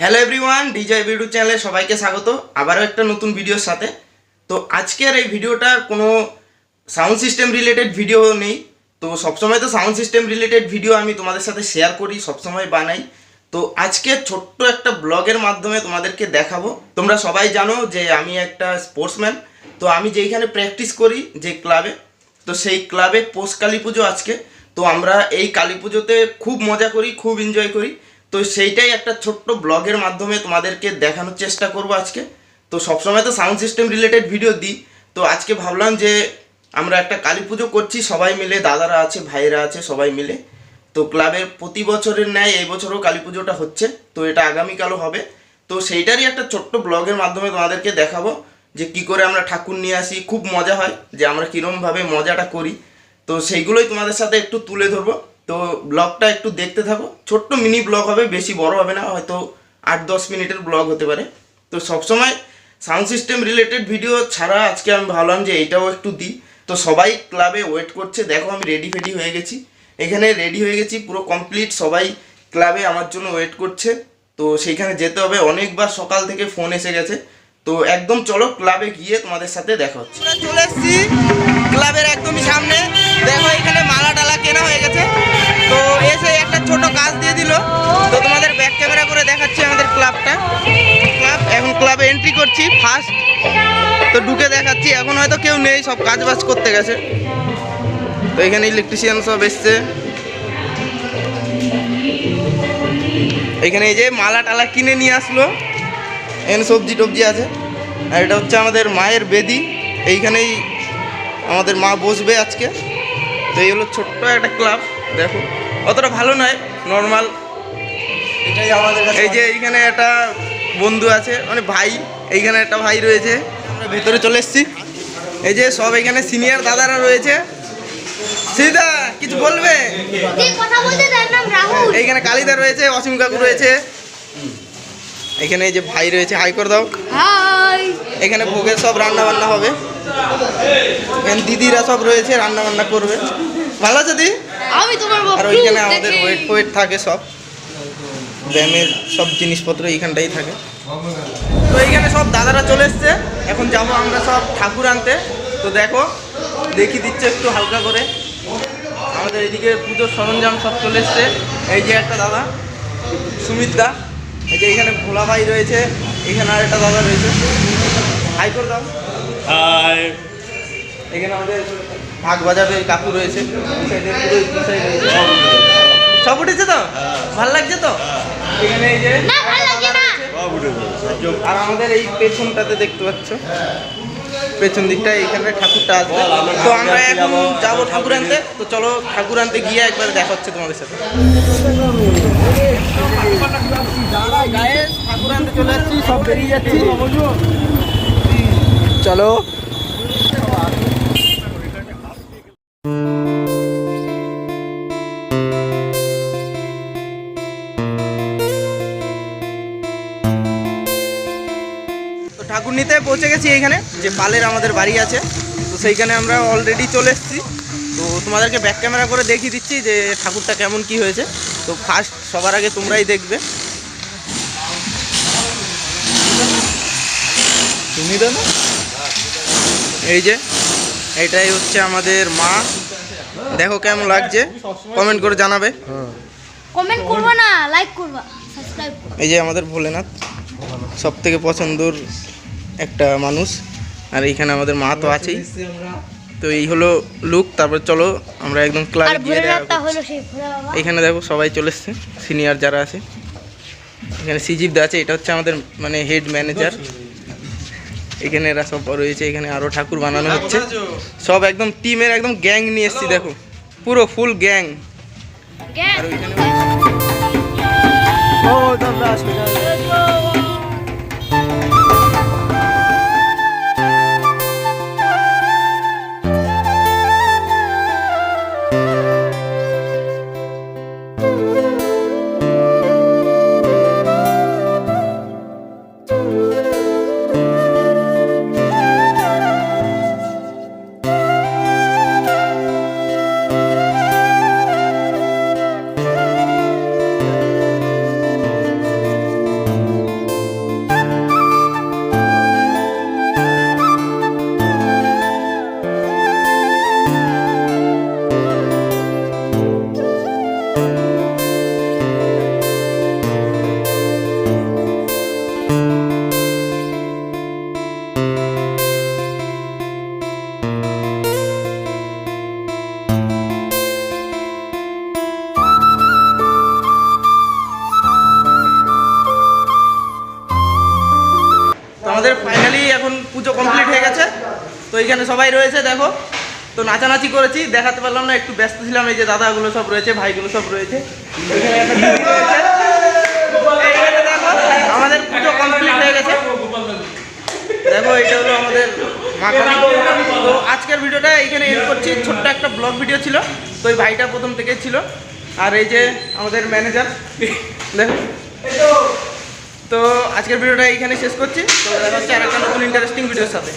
Hello everyone ডিজয় video চ্যানেলে সবাইকে স্বাগত। আবারও একটা নতুন ভিডিওর সাথে। তো আজকের এই ভিডিওটা কোনো সাউন্ড সিস্টেম রিলেটেড ভিডিও নেই। তো সবসময় তো সাউন্ড সিস্টেম রিলেটেড ভিডিও আমি তোমাদের সাথে শেয়ার করি, সবসময় বানাই। তো আজকে ছোট্ট একটা ব্লগের মাধ্যমে তোমাদেরকে দেখাবো। তোমরা সবাই জানো যে আমি একটা স্পোর্টসম্যান তো আমি যেইখানে প্র্যাকটিস করি, যে ক্লাবে তো সেই ক্লাবে পোষ কালী পুজো আজকে। তো আমরা এই কালী পুজোতে খুব মজা করি, খুব এনজয় করি। তো সেইটাই একটা ছোট্ট ব্লগের মাধ্যমে তোমাদেরকে দেখানোর চেষ্টা করব আজকে। তো সবসময় তো সাউন্ড সিস্টেম রিলেটেড ভিডিও দিই। তো আজকে ভাবলাম যে আমরা একটা কালী পুজো করছি, সবাই মিলে, দাদারা আছে ভাইরা আছে, সবাই মিলে। তো ক্লাবের প্রতি বছরের ন্যায় এই বছরও কালী পুজোটা হচ্ছে, তো এটা আগামীকালও হবে। তো সেইটারই একটা ছোট্ট ব্লগের মাধ্যমে তোমাদেরকে দেখাবো যে কি করে আমরা ঠাকুর নিয়ে আসি। খুব মজা হয় যে আমরা কীরমভাবে মজাটা করি। তো সেইগুলোই তোমাদের সাথে একটু তুলে ধরবো। তো ব্লগটা একটু দেখতে থাকো। ছোট্ট মিনি ব্লগ হবে, বেশি বড় হবে না, হয়তো আট দশ মিনিটের ব্লগ হতে পারে। তো সবসময় সাউন্ড সিস্টেম রিলেটেড ভিডিও ছাড়া আজকে আমি ভাবলাম যে এটাও একটু দিই। তো সবাই ক্লাবে ওয়েট করছে, দেখো আমি রেডি ফেডি হয়ে গেছি। এখানে রেডি হয়ে গেছি, পুরো কমপ্লিট সবাই ক্লাবে আমার জন্য ওয়েট করছে। তো সেইখানে যেতে হবে, অনেকবার সকাল থেকে ফোন এসে গেছে। তো একদম চলো ক্লাবে গিয়ে তোমাদের সাথে দেখা হচ্ছে। চলে এসেছি ক্লাবের একদমই সামনে। দেখো এখানে মালা টালা কেনা হয়ে গেছে। তো এসে একটা ছোট কাজ দিয়ে দিল। তো তোমাদের ব্যাক ক্যামেরা করে দেখাচ্ছি আমাদের ক্লাবটা। ক্লাব, এখন ক্লাবে এন্ট্রি করছি ফার্স্ট তো ঢুকে দেখাচ্ছি। এখন হয়তো কেউ নেই, সব কাজ বাজ করতে গেছে। তো এখানে ইলেকট্রিশিয়ান সব এসছে। এখানে এই যে মালা টালা কিনে নিয়ে আসলো। এখানে সবজি টবজি আছে। আর এটা হচ্ছে আমাদের মায়ের বেদি। এইখানেই আমাদের মা বসবে আজকে। তো এই হলো ছোট্ট একটা ক্লাব দেখো। অতটা ভালো নয় নর্মাল। এটাই আমাদের এই যে এইখানে একটা বন্ধু আছে মানে ভাই এইখানে একটা ভাই রয়েছে। আমরা ভেতরে চলে এসেছি। এই যে সব এখানে সিনিয়র দাদারা রয়েছে। সিদা কিছু বলবে? যে কথা বলতে তার নাম রাহুল। এইখানে কালিদা রয়েছে অসীম কাকু রয়েছে। এখানে এই যে ভাই রয়েছে হাই করে দাও। এখানে ভোগের সব রান্না বান্না হবে। এখানে দিদিরা সব রয়েছে রান্না বান্না করবে। ভালো আছে দি আমি তোমার আর ওইখানে আমাদের ওয়েট ওয়েট থাকে সব। ব্যায়ামের সব জিনিসপত্র এইখানটাই থাকে। তো এইখানে সব দাদারা চলে এসছে। এখন যাব আমরা সব ঠাকুর আনতে। তো দেখো দেখি দিচ্ছে একটু হালকা করে। আমাদের এদিকে পুজোর সরঞ্জাম সব চলে এসছে। এই যে একটা দাদা সুমিত দা এই যে এখানে ভোলা ভাই রয়েছে এখানে আর একটা দাদা রয়েছে। হাই করে দাও। হাই। এখানে আমাদের ভাগ বাজারের কাকু রয়েছে। সব উঠেছে। তো? ভালো লাগছে তো? এখানে এই যে না ভালো লাগে না। সব উঠে যাবে। আর আমাদের এই পেছনটাতে দেখতে পাচ্ছ? পেছন দিকটা এইখানে ঠাকুরটা আসবে তো আমরা এখন যাব। ঠাকুর আনতে। তো চলো ঠাকুর আনতে গিয়ে একবার দেখা হচ্ছে তোমাদের সাথে ঠাকুর আনতে চলে যাচ্ছি সব বেরিয়ে যাচ্ছি। চলো। তো ঠাকুর নিতে পৌঁছে গেছি এইখানে, যে পালের আমাদের বাড়ি আছে। তো সেইখানে আমরা অলরেডি চলে এসেছি। তো তোমাদেরকে ব্যাক ক্যামেরা করে দেখিয়ে দিচ্ছি যে ঠাকুরটা কেমন কি হয়েছে। তো ফার্স্ট সবার আগে তোমরাই দেখবে। তুমি না? এই যে এইটাই হচ্ছে আমাদের মা। দেখো কেমন লাগছে। কমেন্ট করে জানাবে। কমেন্ট করবা না লাইক করবা সাবস্ক্রাইব এই যে আমাদের ভোলেনাথ সব থেকে পছন্দর একটা মানুষ। আর এইখানে আমাদের মা তো আছেই। তো এই হলো লুক তারপর চলো আমরা একদম ক্লাবে গিয়ে এখানে দেখো সবাই চলে এসছে সিনিয়র যারা আছে। এখানে সিজিপ দা আছে এটা হচ্ছে আমাদের মানে হেড ম্যানেজার এখানে এরা সব রয়েছে এখানে আরও ঠাকুর বানানো হচ্ছে। সব একদম টিমের একদম গ্যাং নিয়ে এসছি দেখো। পুরো ফুল গ্যাং। আর ওইখানে ও তোমরা আমাদের ফাইনালি এখন পুজো কমপ্লিট হয়ে গেছে। তো এইখানে সবাই রয়েছে, দেখো। তো নাচানাচি করেছি, দেখাতে পারলাম না, একটু ব্যস্ত ছিলাম, এই যে দাদাগুলো সব রয়েছে, ভাইগুলো সব রয়েছে। এইখানে আমাদের পুজো কমপ্লিট হয়ে গেছে। দেখো, এটা হলো আমাদের তো আজকের ভিডিওটা এখানে এড করছি। ছোট্ট একটা ব্লগ ভিডিও ছিল, তো এই ভাইটা প্রথম থেকে ছিল। আর এই যে আমাদের ম্যানেজার দেখো। তো আজকের ভিডিওটা এইখানে শেষ করছি। তো দেখা হচ্ছে আর একটা নতুন ইন্টারেস্টিং ভিডিওর সাথে।